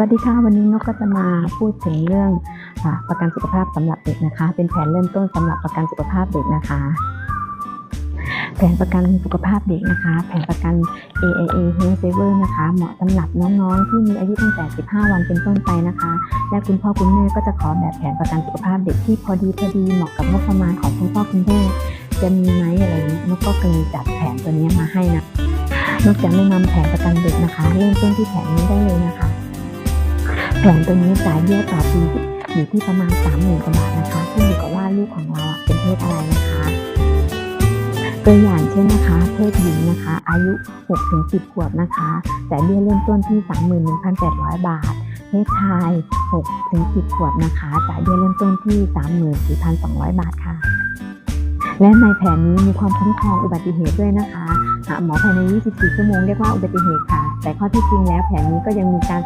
วัสดีค่ะ วันนี้นกก็จะมาพูดถึงเรื่องอประกันสุขภาพสำหรับเด็กนะคะ เป็นแผนเริ่มต้นสำหรับประกันสุขภาพเด็กนะคะ แผนประกันสุขภาพเด็กนะคะ แผนประกัน AIA Health Saver นะคะ เหมาะสำหรับน้องๆ ที่มีอายุตั้งแต่ 15 วันเป็นต้นไปนะคะ และคุณพ่อคุณแม่ก็จะขอแบบแผนประกันสุขภาพเด็กที่พอดีพอดีเหมาะกับงบประมาณของคุณพ่อคุณแม่จะมีไหมอะไรอย่างนี้นกก็เลยจัดแผนตัวนี้มาให้นะนอกจากแนะนำแผนประกันเด็กนะคะ เริ่มต้นที่แผนนี้ได้เลยนะคะ ผนตัวนี้จ่ายเบี้ยต่อปีอยู่ที่ประมาณ30,000กว่าบาทนะคะขึ้นอยู่กับว่าลูกของเราเป็นเพศอะไรนะคะตัวอย่างเช่นนะคะ เพศหญิงนะคะ อายุ 6-10 ขวบนะคะจ่เบี้ยเริ่มต้นที่ 31,800 บาท เพศชาย 6-10 ขวบนะคะจ่ายเบี้ยเริ่มต้นที่ 34,200 บาทค่ะ และในแผนนี้มีความคุ้มครองอุบัติเหตุด้วยนะคะหาหมอภายใน 24 ชั่วโมงเรียกว่าอุบัติเหตุค่ะ แต่ข้อที่จริงแล้วแผนนี้ก็ยังมีการ